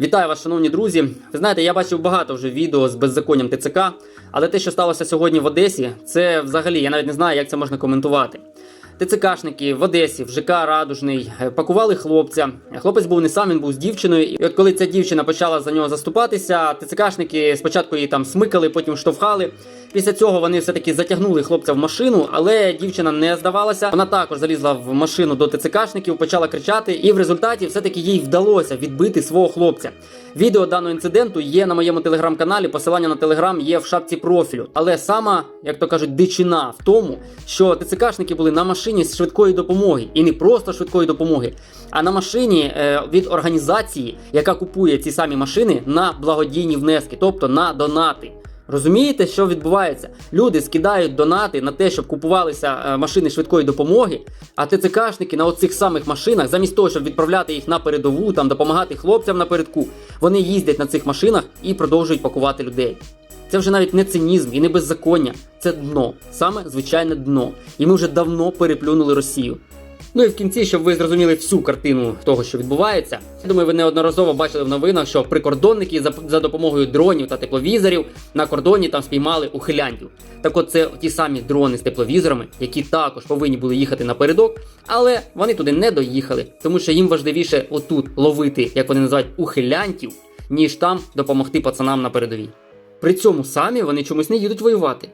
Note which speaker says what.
Speaker 1: Вітаю вас, шановні друзі. Ви знаєте, я бачив багато вже відео з беззаконням ТЦК, але те, що сталося сьогодні в Одесі, це взагалі я навіть не знаю, як це можна коментувати. ТЦКшники в Одесі, в ЖК Радужний, е, пакували хлопця. Хлопець був не сам, він був з дівчиною. І от коли ця дівчина почала за нього заступатися, ТЦКшники спочатку її там смикали, потім штовхали. Після цього вони все-таки затягнули хлопця в машину, але дівчина не здавалася. Вона також залізла в машину до ТЦКшників, почала кричати, і в результаті все-таки їй вдалося відбити свого хлопця. Відео даного інциденту є на моєму телеграм-каналі. Посилання на телеграм є в шапці профілю. Але сама, як то кажуть, дичина в тому, що ТЦКшники були на машині з швидкої допомоги, і не просто швидкої допомоги, а на машині е, від організації, яка купує ці самі машини на благодійні внески, тобто на донати. Розумієте, що відбувається? Люди скидають донати на те, щоб купувалися е, машини швидкої допомоги, а ТЦКшники на оцих самих машинах, замість того, щоб відправляти їх на передову, там допомагати хлопцям на передку, вони їздять на цих машинах і продовжують пакувати людей. Це вже навіть не цинізм і не беззаконня, це дно, саме звичайне дно. І ми вже давно переплюнули Росію. Ну і в кінці, щоб ви зрозуміли всю картину того, що відбувається. Я думаю, ви неодноразово бачили в новинах, що прикордонники за, за допомогою дронів та тепловізорів на кордоні там спіймали ухилянтів. Так от це ті самі дрони з тепловізорами, які також повинні були їхати напередок, але вони туди не доїхали, тому що їм важливіше отут ловити, як вони називають, ухилянтів, ніж там допомогти пацанам на передовій. При цьому самі вони чомусь не їдуть воювати.